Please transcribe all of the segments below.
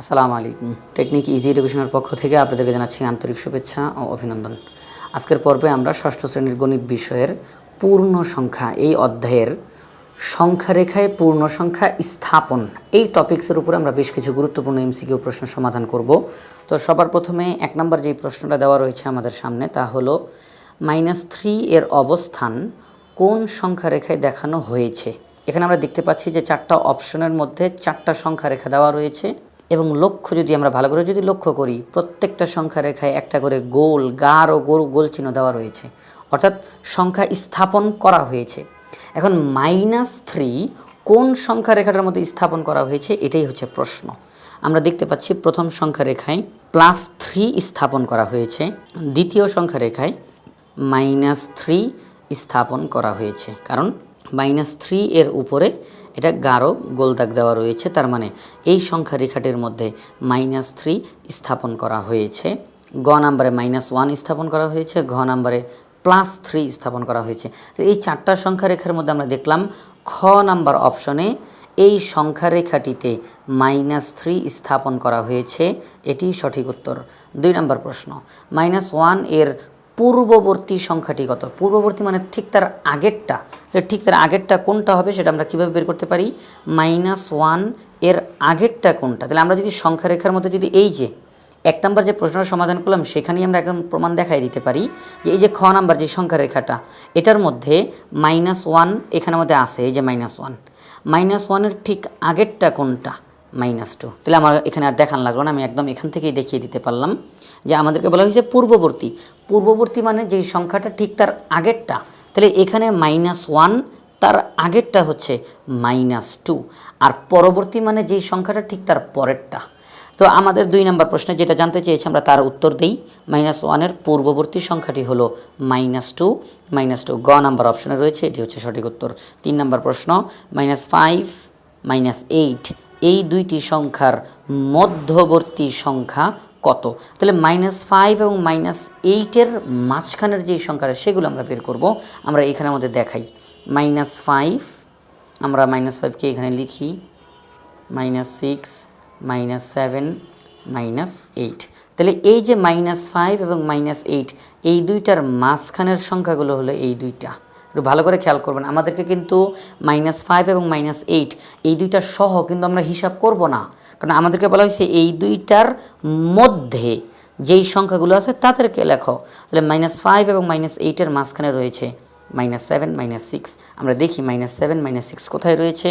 আসসালামু আলাইকুম। Technique easy এডুকেশনের পক্ষ থেকে আপনাদেরকে জানাচ্ছি আন্তরিক শুভেচ্ছা ও অভিনন্দন। আজকের পর্বে আমরা ষষ্ঠ শ্রেণির গণিত বিষয়ের পূর্ণ সংখ্যা, এই অধ্যায়ের সংখ্যা রেখায় পূর্ণ সংখ্যা স্থাপন, এই টপিক্সের উপরে আমরা বেশ কিছু গুরুত্বপূর্ণ এমসিকিউ প্রশ্ন সমাধান করব। তো সবার প্রথমে এক নম্বর যেই প্রশ্নটা দেওয়া রয়েছে আমাদের সামনে, তা হলো মাইনাস থ্রি এর অবস্থান কোন সংখ্যা রেখায় দেখানো হয়েছে? এখানে আমরা দেখতে পাচ্ছি যে চারটা অপশনের মধ্যে চারটা সংখ্যা রেখা দেওয়া রয়েছে। এবং লক্ষ্য যদি আমরা ভালো করে যদি লক্ষ্য করি, প্রত্যেকটা সংখ্যা রেখায় একটা করে গোল গার ও গোল গোল চিহ্ন দেওয়া রয়েছে। অর্থাৎ সংখ্যা স্থাপন করা হয়েছে। এখন মাইনাস থ্রি কোন সংখ্যা রেখাটার মধ্যে স্থাপন করা হয়েছে, এটাই হচ্ছে প্রশ্ন। আমরা দেখতে পাচ্ছি প্রথম সংখ্যা রেখায় প্লাস থ্রি স্থাপন করা হয়েছে। দ্বিতীয় সংখ্যা রেখায় মাইনাস থ্রি স্থাপন করা হয়েছে। কারণ মাইনাস থ্রি এর উপরে এটা গাঢ় গোলদাগ দেওয়া রয়েছে, তার মানে এই সংখ্যা রেখাটির মধ্যে মাইনাস থ্রি স্থাপন করা হয়েছে। গ নাম্বারে মাইনাস ওয়ান স্থাপন করা হয়েছে, ঘ নাম্বারে প্লাস থ্রি স্থাপন করা হয়েছে। এই চারটা সংখ্যা রেখার মধ্যে আমরা দেখলাম খ নাম্বার অপশনে এই সংখ্যা রেখাটিতে মাইনাস থ্রি স্থাপন করা হয়েছে। এটি সঠিক উত্তর। দুই নম্বর প্রশ্ন। মাইনাস ওয়ানের পূর্ববর্তী সংখ্যাটি কত? পূর্ববর্তী মানে ঠিক তার আগেরটা। ঠিক তার আগেরটা কোনটা হবে সেটা আমরা কীভাবে বের করতে পারি? মাইনাস ওয়ানের আগেরটা কোনটা? তাহলে আমরা যদি সংখ্যা রেখার মধ্যে যদি এই যে এক নম্বর যে প্রশ্নটা সমাধান করলাম, সেখানেই আমরা এখন প্রমাণ দেখাই দিতে পারি যে এই যে খ নাম্বার যে সংখ্যা রেখাটা এটার মধ্যে মাইনাস ওয়ান এখানের মধ্যে আছে, এই যে মাইনাস ওয়ান। মাইনাস ওয়ানের ঠিক আগেরটা কোনটা? Minus two. তাহলে আমার এখানে আর দেখান লাগল না, আমি একদম এখান থেকেই দেখিয়ে দিতে পারলাম। যে আমাদেরকে বলা হয়েছে পূর্ববর্তী। পূর্ববর্তী মানে যেই সংখ্যাটা ঠিক তার আগেরটা। তাহলে এখানে মাইনাস ওয়ান তার আগেরটা হচ্ছে মাইনাস টু আর পরবর্তী মানে যেই সংখ্যাটা ঠিক তার পরেরটা। তো আমাদের দুই নম্বর প্রশ্নে যেটা জানতে চেয়েছি, আমরা তার উত্তর দিই। মাইনাস ওয়ানের পূর্ববর্তী সংখ্যাটি হলো মাইনাস টু মাইনাস টু গ নাম্বার অপশনে রয়েছে, এটি হচ্ছে সঠিক উত্তর। তিন নম্বর প্রশ্ন মাইনাস ফাইভ মাইনাস এইট এই দুইটি সংখ্যার মধ্যবর্তী সংখ্যা কত? তাহলে মাইনাস ফাইভ এবং মাইনাস এইটের মাঝখানের যেই সংখ্যাটা, সেগুলো আমরা বের করব। আমরা এখানের মধ্যে দেখাই। মাইনাস ফাইভ আমরা মাইনাস ফাইভকে এখানে লিখি। Minus six minus seven minus eight তাহলে এই যে মাইনাস ফাইভ এবং মাইনাস এইট এই দুইটার মাঝখানের সংখ্যাগুলো হলো এই দুইটা। একটু ভালো করে খেয়াল করবেন। আমাদেরকে কিন্তু মাইনাস ফাইভ এবং মাইনাস এইট এই দুইটা সহ কিন্তু আমরা হিসাব করব না। কারণ আমাদেরকে বলা হয়েছে এই দুইটার মধ্যে যেই সংখ্যাগুলো আছে তাদেরকে লেখো। তাহলে মাইনাস ফাইভ এবং মাইনাস এইটের মাঝখানে রয়েছে মাইনাস সেভেন মাইনাস সিক্স আমরা দেখি মাইনাস সেভেন মাইনাস সিক্স কোথায় রয়েছে?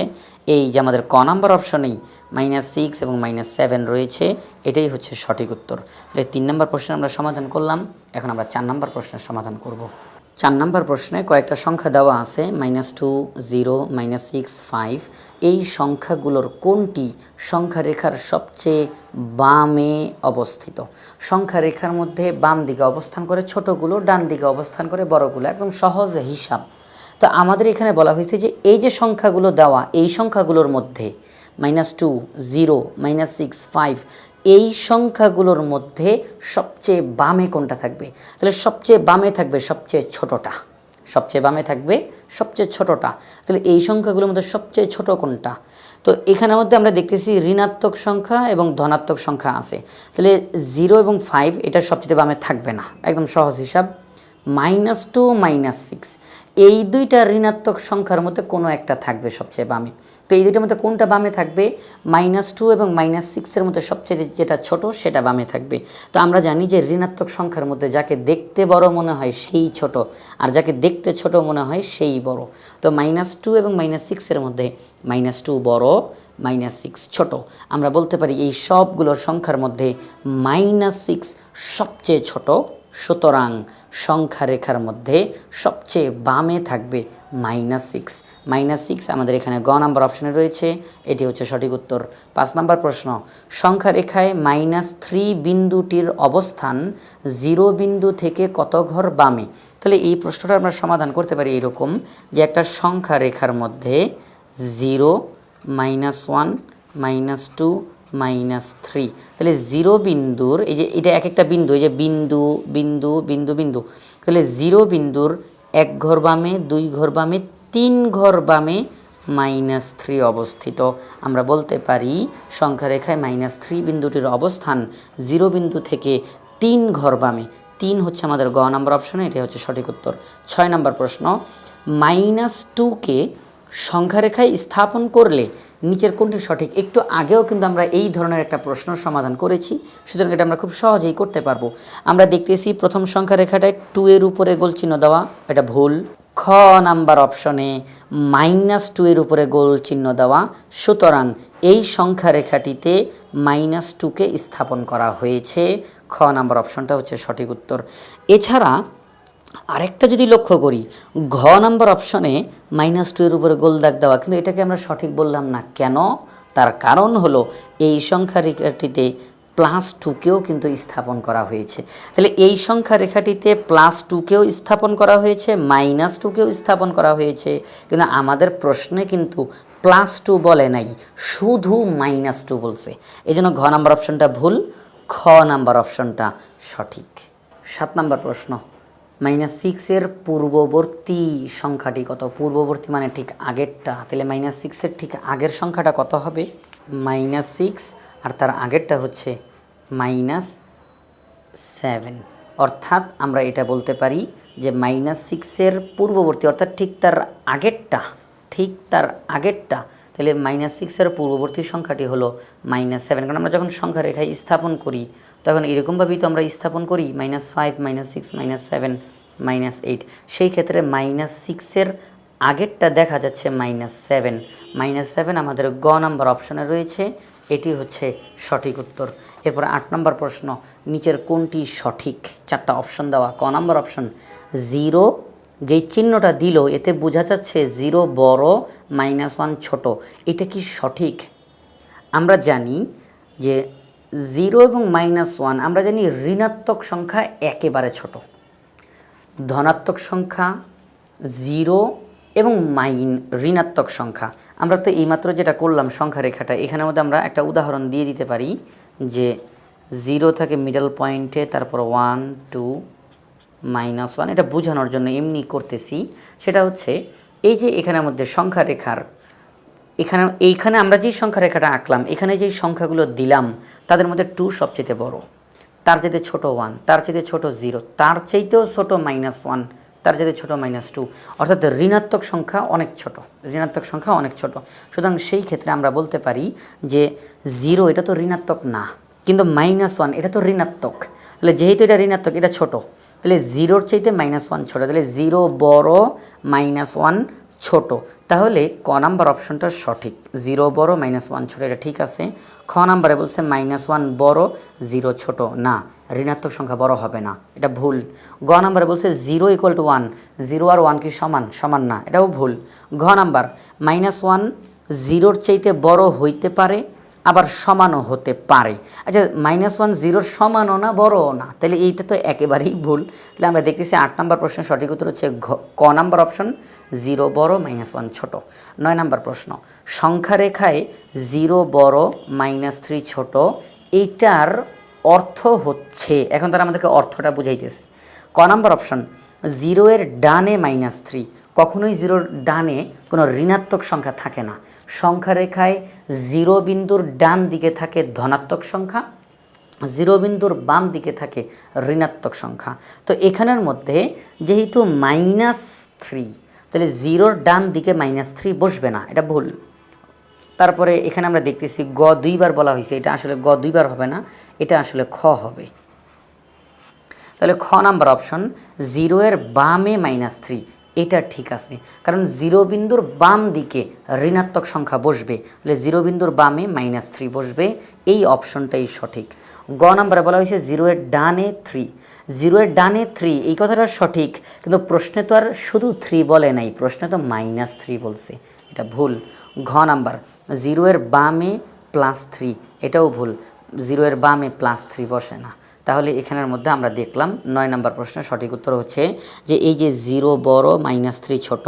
এই যে আমাদের ক নাম্বার অপশনেই মাইনাস সিক্স এবং মাইনাস সেভেন রয়েছে, এটাই হচ্ছে সঠিক উত্তর। তাহলে তিন নম্বর প্রশ্ন আমরা সমাধান করলাম। এখন আমরা চার নম্বর প্রশ্নের সমাধান করব। চার নম্বর প্রশ্নে কয়েকটা সংখ্যা দেওয়া আছে minus two zero minus six five এই সংখ্যাগুলোর কোনটি সংখ্যারেখার সবচেয়ে বামে অবস্থিত? সংখ্যা রেখার মধ্যে বাম দিকে অবস্থান করে ছোটগুলো, ডান দিকে অবস্থান করে বড়গুলো, একদম সহজ হিসাব। তো আমাদের এখানে বলা হয়েছে যে এই যে সংখ্যাগুলো দেওয়া, এই সংখ্যাগুলোর মধ্যে minus two zero minus six five এই সংখ্যাগুলোর মধ্যে সবচেয়ে বামে কোনটা থাকবে? তাহলে সবচেয়ে বামে থাকবে সবচেয়ে ছোটটা। সবচেয়ে বামে থাকবে সবচেয়ে ছোটটা। তাহলে এই সংখ্যাগুলোর মধ্যে সবচেয়ে ছোট কোনটা? তো এখানের মধ্যে আমরা দেখতেছি ঋণাত্মক সংখ্যা এবং ধনাত্মক সংখ্যা আছে। তাহলে জিরো এবং ফাইভ এটা সবচেয়ে বামে থাকবে না। একদম সহজ হিসাব। Minus two, minus six. এই দুইটা ঋণাত্মক সংখ্যার মধ্যে কোনো একটা থাকবে সবচেয়ে বামে। তো এই দুইটার মধ্যে কোনটা বামে থাকবে? মাইনাস টু এবং মাইনাস সিক্সের মধ্যে সবচেয়ে যেটা ছোট সেটা বামে থাকবে। তো আমরা জানি যে ঋণাত্মক সংখ্যার মধ্যে যাকে দেখতে বড় মনে হয় সেই ছোট, আর যাকে দেখতে ছোট মনে হয় সেই বড়। তো মাইনাস টু এবং মাইনাস সিক্সের মধ্যে মাইনাস টু বড়, মাইনাস সিক্স ছোট। আমরা বলতে পারি এই সবগুলো সংখ্যার মধ্যে মাইনাস সিক্স সবচেয়ে ছোট। সুতরাং সংখ্যা রেখার মধ্যে সবচেয়ে বামে থাকবে মাইনাস সিক্স মাইনাস সিক্স আমাদের এখানে গ নাম্বার অপশানে রয়েছে। এটি হচ্ছে সঠিক উত্তর। পাঁচ নাম্বার প্রশ্ন সংখ্যা রেখায় মাইনাস থ্রি বিন্দুটির অবস্থান জিরো বিন্দু থেকে কত ঘর বামে? তাহলে এই প্রশ্নটা আমরা সমাধান করতে পারি এরকম যে একটা সংখ্যা রেখার মধ্যে zero minus one minus two minus three তাহলে জিরো বিন্দুর, এই যে এটা এক একটা বিন্দু, এই যে বিন্দু বিন্দু বিন্দু বিন্দু। তাহলে জিরো বিন্দুর এক ঘর বামে, দুই ঘর বামে, তিন ঘর বামে মাইনাস থ্রি অবস্থিত। আমরা বলতে পারি সংখ্যা রেখায় মাইনাস থ্রি বিন্দুটির অবস্থান জিরো বিন্দু থেকে তিন ঘর বামে। তিন হচ্ছে আমাদের গ নাম্বার অপশনে এটি হচ্ছে সঠিক উত্তর। ছয় নম্বর প্রশ্ন মাইনাস টুকে সংখ্যারেখায় স্থাপন করলে নিচের কোনটি সঠিক? একটু আগেও কিন্তু আমরা এই ধরনের একটা প্রশ্ন সমাধান করেছি, সুতরাং এটা আমরা খুব সহজেই করতে পারব। আমরা দেখতেছি প্রথম সংখ্যা রেখাটায় টু এর উপরে গোল চিহ্ন দেওয়া, এটা ভুল। খ নাম্বার অপশনে মাইনাস টু এর উপরে গোল চিহ্ন দেওয়া, সুতরাং এই সংখ্যা রেখাটিতে মাইনাস টুকে স্থাপন করা হয়েছে। খ নাম্বার অপশনটা হচ্ছে সঠিক উত্তর। এছাড়া আরেকটা যদি লক্ষ্য করি, ঘ নাম্বার অপশনে মাইনাস টু এর উপরে গোল দাগ দেওয়া, কিন্তু এটাকে আমরা সঠিক বললাম না। কেন? তার কারণ হলো এই সংখ্যা রেখাটিতে প্লাস টুকেও কিন্তু স্থাপন করা হয়েছে। তাহলে এই সংখ্যা রেখাটিতে প্লাস টুকেও স্থাপন করা হয়েছে মাইনাস টুকেও স্থাপন করা হয়েছে। কিন্তু আমাদের প্রশ্নে কিন্তু প্লাস টু বলে নাই, শুধু মাইনাস টু বলছে। এই জন্য ঘ নাম্বার অপশনটা ভুল, খ নাম্বার অপশনটা সঠিক। সাত নাম্বার প্রশ্ন। মাইনাস সিক্সের পূর্ববর্তী সংখ্যাটি কত? পূর্ববর্তী মানে ঠিক আগেরটা। তাহলে মাইনাস সিক্সের ঠিক আগের সংখ্যাটা কত হবে? মাইনাস সিক্স আর তার আগেরটা হচ্ছে মাইনাস সেভেন অর্থাৎ আমরা এটা বলতে পারি যে মাইনাস সিক্সের পূর্ববর্তী, অর্থাৎ ঠিক তার আগেরটা, ঠিক তার আগেরটা, তাহলে মাইনাস সিক্সের পূর্ববর্তী সংখ্যাটি হলো মাইনাস সেভেন কারণ আমরা যখন সংখ্যা রেখায় স্থাপন করি তখন এরকমভাবেই তো আমরা স্থাপন করি minus five minus six minus seven minus eight সেই ক্ষেত্রে মাইনাস সিক্সের আগেরটা দেখা যাচ্ছে মাইনাস সেভেন মাইনাস সেভেন আমাদের গ নাম্বার অপশনে রয়েছে, এটি হচ্ছে সঠিক উত্তর। এরপর আট নম্বর প্রশ্ন, নিচের কোনটি সঠিক? চারটা অপশন দেওয়া, ক নাম্বার অপশন জিরো যেই চিহ্নটা দিল, এতে বোঝা যাচ্ছে জিরো বড় মাইনাস ওয়ান ছোট। এটা কি সঠিক? আমরা জানি যে জিরো এবং মাইনাস ওয়ান। আমরা জানি ঋণাত্মক সংখ্যা একেবারে ছোট। ধনাত্মক সংখ্যা জিরো এবং মাইন ঋণাত্মক সংখ্যা। আমরা তো এইমাত্র যেটা করলাম সংখ্যা রেখাটা এখানের মধ্যে আমরা একটা উদাহরণ দিয়ে দিতে পারি যে জিরো থাকে মিডল পয়েন্টে তারপর ওয়ান টু মাইনাস ওয়ান এটা বোঝানোর জন্য এমনি করতেছি। সেটা হচ্ছে এই যে এখানের মধ্যে সংখ্যা রেখার এখানে, এইখানে আমরা যেই সংখ্যা রেখাটা আঁকলাম, এখানে যেই সংখ্যাগুলো দিলাম, তাদের মধ্যে টু সবচেয়ে বড়। তার চাইতে ছোট ওয়ান তার চাইতে ছোট জিরো তার চাইতেও ছোট মাইনাস ওয়ান তার চাইতে ছোট মাইনাস টু অর্থাৎ ঋণাত্মক সংখ্যা অনেক ছোট, ঋণাত্মক সংখ্যা অনেক ছোট। সুতরাং সেই ক্ষেত্রে আমরা বলতে পারি যে জিরো এটা তো ঋণাত্মক না, কিন্তু মাইনাস ওয়ান এটা তো ঋণাত্মক। তাহলে যেহেতু এটা ঋণাত্মক, এটা ছোট, তাহলে জিরোর চাইতে মাইনাস ওয়ান ছোটো, তাহলে জিরো বড় মাইনাস ওয়ান ছোট। তাহলে ক নাম্বার অপশনটা সঠিক। জিরো বড়, মাইনাস ওয়ান ছোটো, এটা ঠিক আছে। খ নাম্বারে বলছে মাইনাস ওয়ান বড়, জিরো ছোট। না, ঋণাত্মক সংখ্যা বড় হবে না, এটা ভুল। গ নাম্বারে বলছে zero equal to one zero R one কি সমান? সমান না, এটাও ভুল। ঘ নাম্বার, মাইনাস ওয়ান জিরোর চাইতে বড় হইতে পারে আবার সমানও হতে পারে। আচ্ছা মাইনাস ওয়ান জিরোর সমানও না, বড়ও না? তাহলে এইটা তো একেবারেই ভুল। তাহলে আমরা দেখতেছি আট নম্বর প্রশ্নের সঠিক উত্তর হচ্ছে ক নাম্বার অপশন জিরো বড় মাইনাস ওয়ান ছোট। নয় নাম্বার প্রশ্ন সংখ্যা রেখায় জিরো বড় মাইনাস থ্রি ছোটো, এইটার অর্থ হচ্ছে, এখন তারা আমাদেরকে অর্থটা বুঝাইতেছে। ক নাম্বার অপশন জিরো এর ডানে মাইনাস থ্রি কখনোই জিরোর ডানে কোনো ঋণাত্মক সংখ্যা থাকে না। সংখ্যা রেখায় জিরো বিন্দুর ডান দিকে থাকে ধনাত্মক সংখ্যা, জিরো বিন্দুর বাম দিকে থাকে ঋণাত্মক সংখ্যা। তো এখানের মধ্যে যেহেতু মাইনাস থ্রি, তাহলে জিরোর ডান দিকে মাইনাস থ্রি বসবে না, এটা ভুল। তারপরে এখানে আমরা দেখতেছি গ দুইবার বলা হয়েছে, এটা আসলে গ দুইবার হবে না, এটা আসলে খ হবে। তাহলে খ নাম্বার অপশন জিরো এর বামে মাইনাস থ্রি এটা ঠিক আছে। কারণ জিরো বিন্দুর বাম দিকে ঋণাত্মক সংখ্যা বসবে, তাহলে জিরো বিন্দুর বামে মাইনাস থ্রি বসবে। এই অপশনটাই সঠিক। গ নাম্বারে বলা হয়েছে জিরো এর ডানে থ্রি জিরো এর ডানে থ্রি এই কথাটা সঠিক, কিন্তু প্রশ্নে তো আর শুধু থ্রি বলে নাই, প্রশ্নে তো মাইনাস থ্রি বলছে। এটা ভুল। ঘ নাম্বার জিরো এর বামে প্লাস থ্রি এটাও ভুল। জিরো এর বামে প্লাস থ্রি বসে না। তাহলে এখানের মধ্যে আমরা দেখলাম নয় নম্বর প্রশ্নের সঠিক উত্তর হচ্ছে যে এই যে জিরো বড় মাইনাস থ্রি ছোট,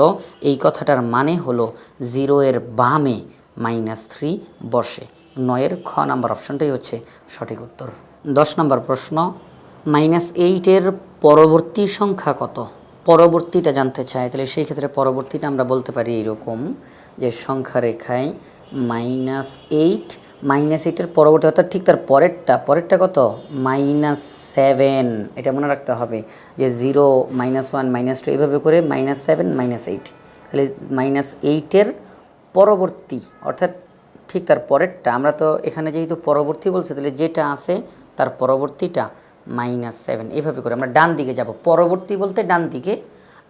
এই কথাটার মানে হলো জিরো এর বামে মাইনাস থ্রি বসে। নয়ের খ নাম্বার অপশনটাই হচ্ছে সঠিক উত্তর। দশ নম্বর প্রশ্ন, মাইনাস এইটের পরবর্তী সংখ্যা কত? পরবর্তীটা জানতে চাই, তাহলে সেই ক্ষেত্রে পরবর্তীটা আমরা বলতে পারি এইরকম যে সংখ্যা রেখায় মাইনাস এইট মাইনাস এইটের পরবর্তী, অর্থাৎ ঠিক তার পরেরটা পরেরটা কত? Minus seven. এটা মনে রাখতে হবে যে zero minus one minus two এইভাবে করে মাইনাস সেভেন, মাইনাস এইট। তাহলে মাইনাস এইটের পরবর্তী, অর্থাৎ ঠিক তার পরেরটা, আমরা তো এখানে যেহেতু পরবর্তী বলছে, তাহলে যেটা আছে তার পরবর্তীটা মাইনাস সেভেন এইভাবে করে আমরা ডান দিকে যাব। পরবর্তী বলতে ডান দিকে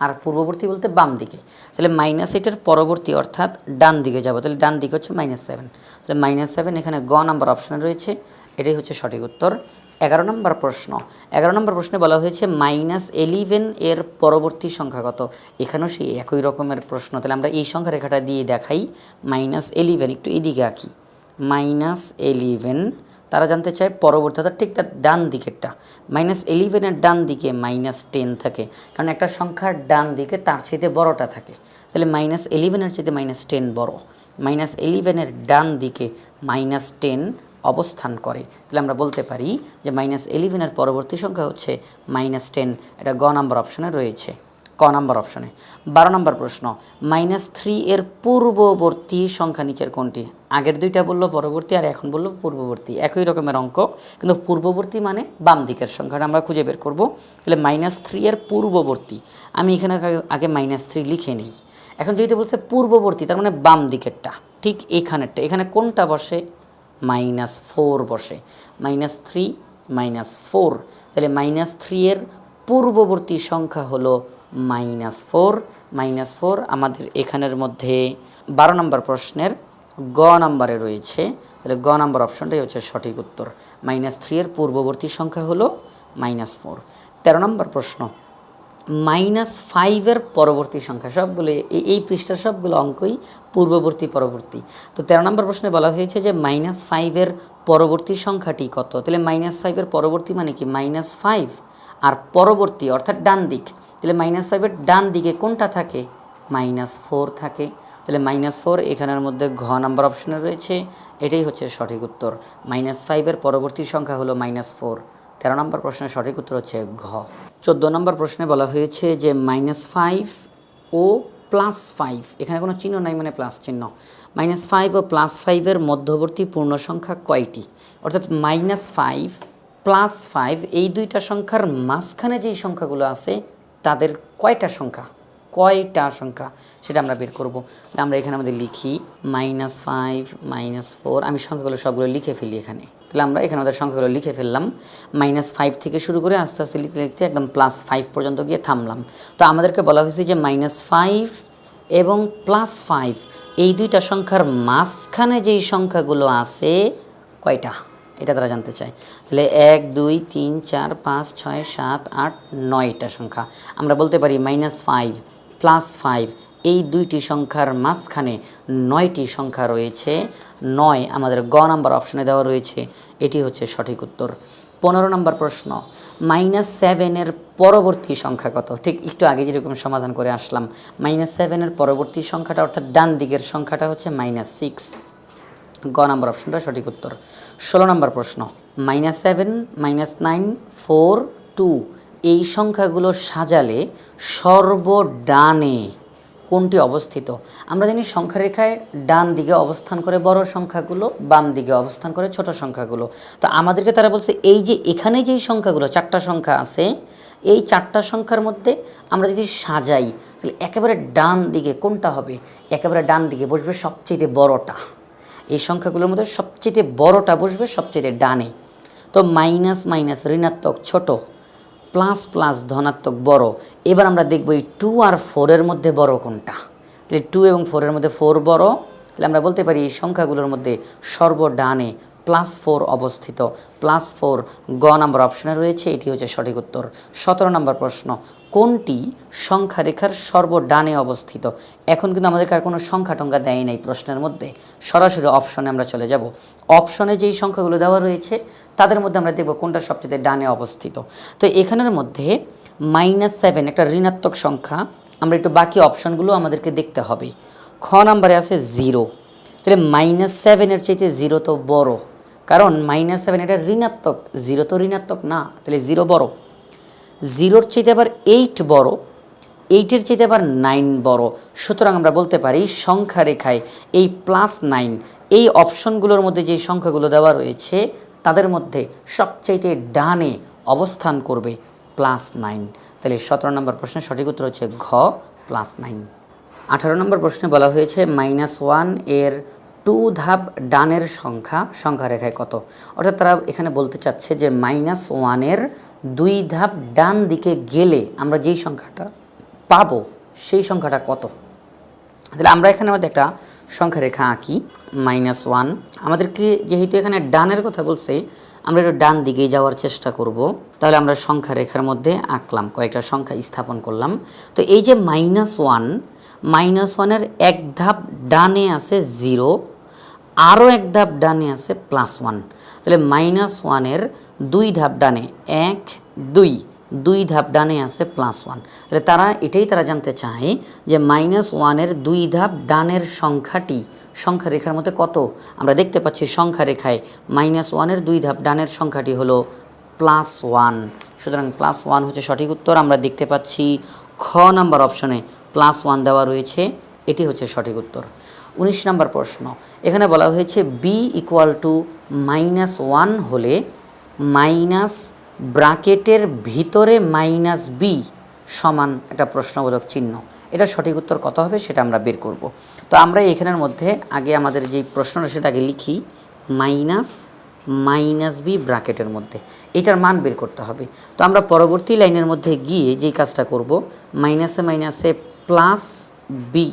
আর পূর্ববর্তী বলতে বাম দিকে। তাহলে মাইনাস এইটের পরবর্তী অর্থাৎ ডান দিকে যাব। তাহলে ডান দিকে হচ্ছে মাইনাস সেভেন তাহলে মাইনাস সেভেন এখানে গ নাম্বার অপশানে রয়েছে। এটাই হচ্ছে সঠিক উত্তর। এগারো নম্বর প্রশ্ন। এগারো নম্বর প্রশ্নে বলা হয়েছে মাইনাস এলিভেন এর পরবর্তী সংখ্যা কত? এখানেও সেই একই রকমের প্রশ্ন। তাহলে আমরা এই সংখ্যা রেখাটা দিয়ে দেখাই। মাইনাস এলিভেন একটু এদিকে আঁকি। মাইনাস এলিভেন তারা জানতে চায় পরবর্তী, অর্থাৎ ঠিক তার ডান দিকেরটা মাইনাস এলিভেনের ডান দিকে মাইনাস টেন থাকে। কারণ একটা সংখ্যার ডান দিকে তার চাইতে বড়টা থাকে। তাহলে মাইনাস এলিভেনের চাইতে মাইনাস টেন বড়। মাইনাস এলিভেনের ডান দিকে মাইনাস টেন অবস্থান করে। তাহলে আমরা বলতে পারি যে মাইনাস এলিভেনের পরবর্তী সংখ্যা হচ্ছে মাইনাস টেন এটা গ নাম্বার অপশনে রয়েছে। ক নাম্বার অপশনে। বারো নম্বর প্রশ্ন মাইনাস থ্রি এর পূর্ববর্তী সংখ্যা নিচের কোনটি? আগের দুইটা বলল, পরবর্তী, আর এখন বলল পূর্ববর্তী। একই রকমের অঙ্ক, কিন্তু পূর্ববর্তী মানে বাম দিকের সংখ্যাটা আমরা খুঁজে বের করব। তাহলে মাইনাস থ্রি এর পূর্ববর্তী, আমি এখানে আগে- মাইনাস থ্রি লিখে নিই। এখন যেহেতু বলছে পূর্ববর্তী, তার মানে বাম দিকেরটা, ঠিক এখানেরটা, এখানে কোনটা বসে? মাইনাস ফোর বসে। মাইনাস থ্রি মাইনাস ফোর তাহলে মাইনাস থ্রি এর পূর্ববর্তী সংখ্যা হলো মাইনাস ফোর মাইনাস ফোর আমাদের এখানের মধ্যে বারো নম্বর প্রশ্নের গ নাম্বারে রয়েছে। তাহলে গ নাম্বার অপশনটাই হচ্ছে সঠিক উত্তর। মাইনাস থ্রি এর পূর্ববর্তী সংখ্যা হলো মাইনাস ফোর। তেরো নম্বর প্রশ্ন, মাইনাস ফাইভের পরবর্তী সংখ্যা, সবগুলো এই পৃষ্ঠার সবগুলো অঙ্কই পূর্ববর্তী, পরবর্তী। তো তেরো নম্বর প্রশ্নে বলা হয়েছে যে মাইনাস ফাইভের পরবর্তী সংখ্যাটি কত? তাহলে মাইনাস ফাইভের পরবর্তী মানে কি? মাইনাস ফাইভ আর পরবর্তী, অর্থাৎ ডান দিক, তাহলে মাইনাস ফাইভের ডান দিকে কোনটা থাকে? মাইনাস ফোর থাকে। তাহলে মাইনাস ফোর এখানের মধ্যে ঘ নাম্বার অপশনে রয়েছে। এটাই হচ্ছে সঠিক উত্তর। মাইনাস ফাইভের পরবর্তী সংখ্যা হলো মাইনাস ফোর তেরো নম্বর প্রশ্নের সঠিক উত্তর হচ্ছে ঘ। চোদ্দ নম্বর প্রশ্নে বলা হয়েছে যে মাইনাস ফাইভ ও প্লাস ফাইভ এখানে কোনো চিহ্ন নাই মানে প্লাস চিহ্ন। মাইনাস ফাইভ ও প্লাস ফাইভের মধ্যবর্তী পূর্ণ সংখ্যা কয়টি? অর্থাৎ মাইনাস ফাইভ প্লাস ফাইভ, এই দুইটা সংখ্যার মাঝখানে যেই সংখ্যাগুলো আছে, তাদের কয়টা সংখ্যা? কয়টা সংখ্যা? সেটা আমরা বের করব। আমরা এখানে আমাদের লিখি, মাইনাস ফাইভ, মাইনাস ফোর, আমি সংখ্যাগুলো সবগুলো লিখে ফেলি এখানে। তাহলে আমরা এখানে আমাদের সংখ্যাগুলো লিখে ফেললাম। মাইনাস ফাইভ থেকে শুরু করে আস্তে আস্তে লিখতে লিখতে একদম প্লাস ফাইভ পর্যন্ত গিয়ে থামলাম। তো আমাদেরকে বলা হয়েছে যে মাইনাস ফাইভ এবং প্লাস ফাইভ, এই দুইটা সংখ্যার মাঝখানে যেই সংখ্যাগুলো আছে, কয়টা? এটা তারা জানতে চায়। তাহলে এক, দুই, তিন, চার, পাঁচ, ছয়, সাত, আট, নয়টা সংখ্যা। আমরা বলতে পারি মাইনাস ফাইভ প্লাস ফাইভ এই দুইটি সংখ্যার মাঝখানে নয়টি সংখ্যা রয়েছে। নয় আমাদের গ নাম্বার অপশনে দেওয়া রয়েছে। এটি হচ্ছে সঠিক উত্তর। পনেরো নম্বর প্রশ্ন মাইনাস সেভেনের পরবর্তী সংখ্যা কত? ঠিক একটু আগে যেরকম সমাধান করে আসলাম মাইনাস সেভেনের পরবর্তী সংখ্যাটা অর্থাৎ ডান দিকের সংখ্যাটা হচ্ছে মাইনাস সিক্স গ নাম্বার অপশনটা সঠিক উত্তর। ষোলো নম্বর প্রশ্ন minus seven minus nine four two এই সংখ্যাগুলো সাজালে সর্বডানে কোনটি অবস্থিত? আমরা জানি সংখ্যা রেখায় ডান দিকে অবস্থান করে বড় সংখ্যাগুলো, বাম দিকে অবস্থান করে ছোট সংখ্যাগুলো। তো আমাদেরকে তারা বলছে, এই যে এখানে যেই সংখ্যাগুলো, চারটা সংখ্যা আছে, এই চারটা সংখ্যার মধ্যে আমরা যদি সাজাই, তাহলে একেবারে ডান দিকে কোনটা হবে? একেবারে ডান দিকে বসবে সবচেয়ে বড়টা। এই সংখ্যাগুলোর মধ্যে সবচেয়ে বড়টা বসবে, সবচেয়ে ডানে। তো মাইনাস মাইনাস ঋণাত্মক ছোট, প্লাস প্লাস ধনাত্মক বড়। এবার আমরা দেখব এই টু আর ফোরের মধ্যে বড় কোনটা। তাহলে টু এবং ফোরের মধ্যে ফোর বড়, তাহলে আমরা বলতে পারি এই সংখ্যাগুলোর মধ্যে সর্বডানে প্লাস ফোর অবস্থিত। প্লাস ফোর গ নাম্বার অপশনে রয়েছে, এটি হচ্ছে সঠিক উত্তর। সতেরো নম্বর প্রশ্ন কোনটি সংখ্যা রেখার সর্বডানে অবস্থিত? এখন কিন্তু আমাদেরকে আর কোনো সংখ্যা টঙ্কা দেয় নাই প্রশ্নের মধ্যে। সরাসরি অপশনে আমরা চলে যাব। অপশনে যেই সংখ্যাগুলো দেওয়া রয়েছে, তাদের মধ্যে আমরা দেখব কোনটা সবচেয়ে ডানে অবস্থিত। তো এখানের মধ্যে মাইনাস সেভেন, একটা ঋণাত্মক সংখ্যা। আমরা একটু বাকি অপশনগুলো আমাদেরকে দেখতে হবে। খ নাম্বারে আছে জিরো। তাহলে মাইনাস সেভেনের চাইতে জিরো তো বড়। কারণ মাইনাস সেভেন এটা ঋণাত্মক। জিরো তো ঋণাত্মক না। তাহলে জিরো বড়। জিরোর চাইতে আবার এইট বড় এইটের চেয়ে আবার নাইন বড়। সুতরাং আমরা বলতে পারি সংখ্যা রেখায় এই প্লাস নাইন এই অপশনগুলোর মধ্যে যে সংখ্যাগুলো দেওয়া রয়েছে, তাদের মধ্যে সবচাইতে ডানে অবস্থান করবে প্লাস নাইন তাহলে সতেরো নম্বর প্রশ্নের সঠিক উত্তর হচ্ছে ঘ প্লাস নাইন আঠারো নম্বর প্রশ্নে বলা হয়েছে মাইনাস ওয়ানের টু ধাপ ডানের সংখ্যা সংখ্যা রেখায় কত? অর্থাৎ তারা এখানে বলতে চাচ্ছে যে মাইনাস ওয়ানের দুই ধাপ ডান দিকে গেলে আমরা যেই সংখ্যাটা পাবো, সেই সংখ্যাটা কত? তাহলে আমরা এখানে আমাদের একটা সংখ্যা রেখা আঁকি মাইনাস ওয়ান আমাদেরকে যেহেতু এখানে ডানের কথা বলছে, আমরা একটু ডান দিকে যাওয়ার চেষ্টা করব। তাহলে আমরা সংখ্যা রেখার মধ্যে আঁকলাম, কয়েকটা সংখ্যা স্থাপন করলাম। তো এই যে মাইনাস ওয়ান মাইনাস ওয়ানের এক ধাপ ডানে আছে জিরো আরও এক ধাপ ডানে আছে প্লাস ওয়ান তাহলে মাইনাস ওয়ানের দুই ধাপ ডানে, এক, দুই দুই ধাপ ডানে আছে প্লাস ওয়ান তাহলে তারা, এটাই তারা জানতে চায় যে মাইনাস ওয়ানের দুই ধাপ ডানের সংখ্যাটি, সংখ্যা রেখার মধ্যে কত? আমরা দেখতে পাচ্ছি সংখ্যা রেখায় মাইনাস ওয়ানের দুই ধাপ ডানের সংখ্যাটি হলো প্লাস ওয়ান সুতরাং প্লাস ওয়ান হচ্ছে সঠিক উত্তর, আমরা দেখতে পাচ্ছি খ নাম্বার অপশনে প্লাস ওয়ান দেওয়া রয়েছে, এটি হচ্ছে সঠিক উত্তর। উনিশ নাম্বার প্রশ্ন, এখানে বলা হয়েছে B equal to minus one হলে মাইনাস ব্রাকেটের ভিতরে মাইনাস বি সমান একটা প্রশ্নবোধক চিহ্ন। এটা সঠিক উত্তর কত হবে সেটা আমরা বের করব। তো আমরা এখানের মধ্যে আগে আমাদের যে প্রশ্নটা সেটা আগে লিখি মাইনাস মাইনাস বি ব্রাকেটের মধ্যে। এটার মান বের করতে হবে। তো আমরা পরবর্তী লাইনের মধ্যে গিয়ে যেই কাজটা করব মাইনাসে মাইনাসে প্লাস বি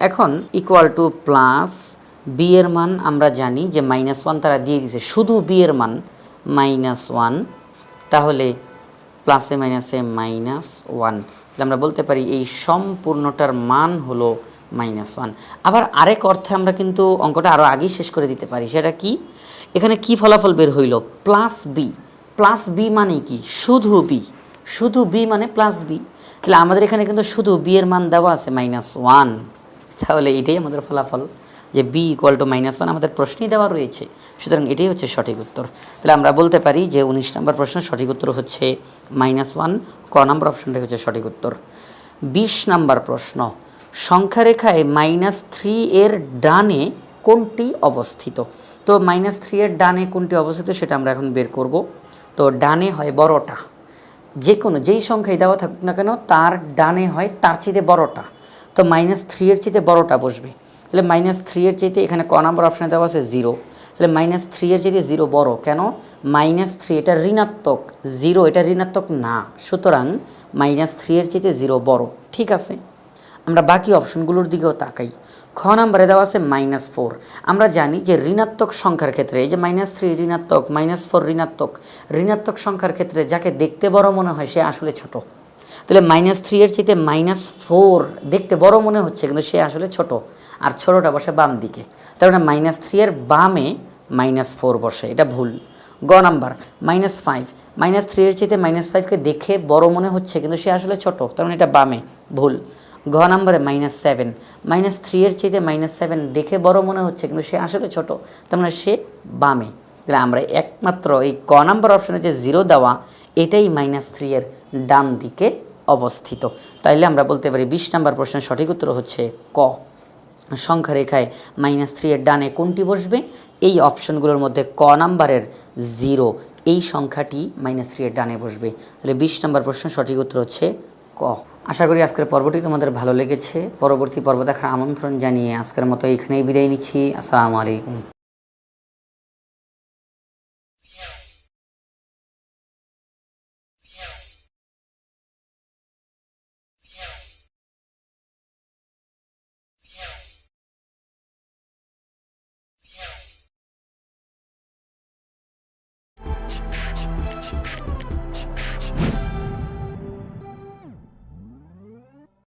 এখন ইকুয়াল টু প্লাস বি এর মান আমরা জানি যে মাইনাস ওয়ান তারা দিয়ে দিয়েছে শুধু বি এর মান মাইনাস ওয়ান তাহলে প্লাসে মাইনাসে মাইনাস ওয়ান তাহলে আমরা বলতে পারি এই সম্পূর্ণটার মান হলো মাইনাস ওয়ান আবার আরেক অর্থে আমরা কিন্তু অঙ্কটা আরও আগেই শেষ করে দিতে পারি। সেটা কি? এখানে কি ফলাফল বের হইল? প্লাস বি প্লাস বি মানে কি? শুধু বি শুধু বি মানে প্লাস বি তাহলে আমাদের এখানে কিন্তু শুধু বি এর মান দেওয়া আছে মাইনাস ওয়ান তাহলে এটাই আমাদের ফলাফল। যে B equal to minus one আমাদের প্রশ্নই দেওয়া রয়েছে। সুতরাং এটাই হচ্ছে সঠিক উত্তর। তাহলে আমরা বলতে পারি যে উনিশ নম্বর প্রশ্নের সঠিক উত্তর হচ্ছে মাইনাস ওয়ান ক নম্বর অপশনটাই হচ্ছে সঠিক উত্তর। বিশ নাম্বার প্রশ্ন সংখ্যারেখায় মাইনাস থ্রি এর ডানে কোনটি অবস্থিত? তো মাইনাস থ্রি এর ডানে কোনটি অবস্থিত সেটা আমরা এখন বের করব। তো ডানে হয় বড়টা। যে কোনো যেই সংখ্যায় দেওয়া থাকুক না কেন, তার ডানে হয় তার চেয়ে বড়টা। তো মাইনাস থ্রি এর চেয়ে বড়টা বসবে। তাহলে মাইনাস থ্রি এর চাইতে এখানে ক নাম্বার অপশানে দেওয়া আছে জিরো তাহলে মাইনাস থ্রি এর চাইতে জিরো বড়। কেন? মাইনাস থ্রি এটা ঋণাত্মক। জিরো এটা ঋণাত্মক না। সুতরাং মাইনাস থ্রি এর চাইতে জিরো বড়। ঠিক আছে? আমরা বাকি অপশনগুলোর দিকেও তাকাই। খ নাম্বারে দেওয়া আছে মাইনাস ফোর আমরা জানি যে ঋণাত্মক সংখ্যার ক্ষেত্রে, এই যে মাইনাস থ্রি ঋণাত্মক মাইনাস ফোর ঋণাত্মক ঋণাত্মক সংখ্যার ক্ষেত্রে যাকে দেখতে বড় মনে হয়, সে আসলে ছোট। তাহলে মাইনাস থ্রি এর চাইতে মাইনাস ফোর দেখতে বড় মনে হচ্ছে, কিন্তু সে আসলে ছোট। আর ছোটোটা বসে বাম দিকে। তার মানে মাইনাস থ্রি এর বামে মাইনাস ফোর বসে। এটা ভুল। গ number minus five minus three এর চাইতে মাইনাস ফাইভকে দেখে বড় মনে হচ্ছে, কিন্তু সে আসলে ছোট। তার মানে এটা বামে। ভুল। ঘ নাম্বারে মাইনাস সেভেন মাইনাস থ্রি এর চাইতে মাইনাস সেভেন দেখে বড় মনে হচ্ছে, কিন্তু সে আসলে ছোট। তার মানে সে বামে। তাহলে আমরা একমাত্র এই ক নাম্বার অপশনে যে জিরো দেওয়া, এটাই মাইনাস থ্রি এর ডান দিকে অবস্থিত। তাইলে আমরা বলতে পারি বিশ নাম্বার প্রশ্নের সঠিক উত্তর হচ্ছে ক। সংখ্যা রেখায় মাইনাস থ্রি এর ডানে কোনটি বসবে? এই অপশনগুলোর মধ্যে ক নাম্বারের জিরো এই সংখ্যাটি মাইনাস থ্রি এর ডানে বসবে। তাহলে বিশ নাম্বার প্রশ্ন সঠিক উত্তর হচ্ছে ক। আশা করি আজকের পর্বটি তোমাদের ভালো লেগেছে। পরবর্তী পর্ব দেখার আমন্ত্রণ জানিয়ে আজকের মতো এখানেই বিদায় নিচ্ছি। আসসালামু আলাইকুম।